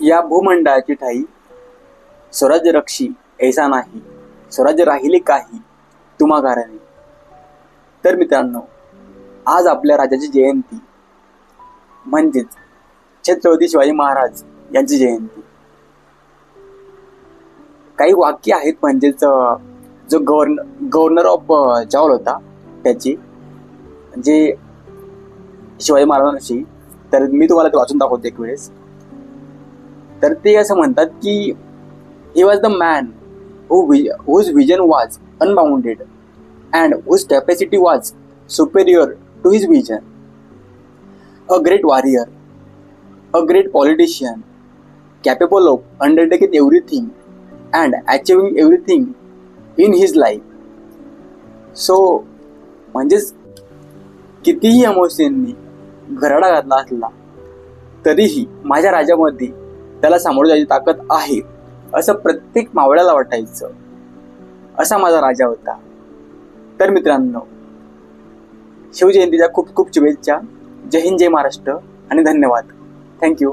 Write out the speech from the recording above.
या भूमंडळाची ठाई स्वराज्य रक्षी ऐसा नाही स्वराज्य राहिले काही तुम्हा कारणे तर मित्रांनो आज आपल्या राजाची जयंती म्हणजेच छत्रपती शिवाजी महाराज यांची जयंती. काही वाक्य आहेत म्हणजेच जो गव्हर्न गव्हर्नर ऑफ जॉल होता त्याची. जे शिवाजी महाराजांविषयी तर मी तुम्हाला ते वाचून दाखवतो एक वेळेस. तर ते असं म्हणतात की he was the man who whose vision was unbounded and whose capacity was superior to his vision a great warrior a great politician capable of undertaking everything and achieving everything in his life so म्हणजेच कितीही अमोशननी घराडा घातला असला तरीही माझ्या राजामध्ये त्याला सामोरं जायची ताकद आहे. असं प्रत्येक मावळ्याला वाटायचं. असा माझा राजा होता. तर मित्रांनो शिवजयंतीच्या खूप खूप शुभेच्छा. जय हिंद जय महाराष्ट्र आणि धन्यवाद. थँक्यू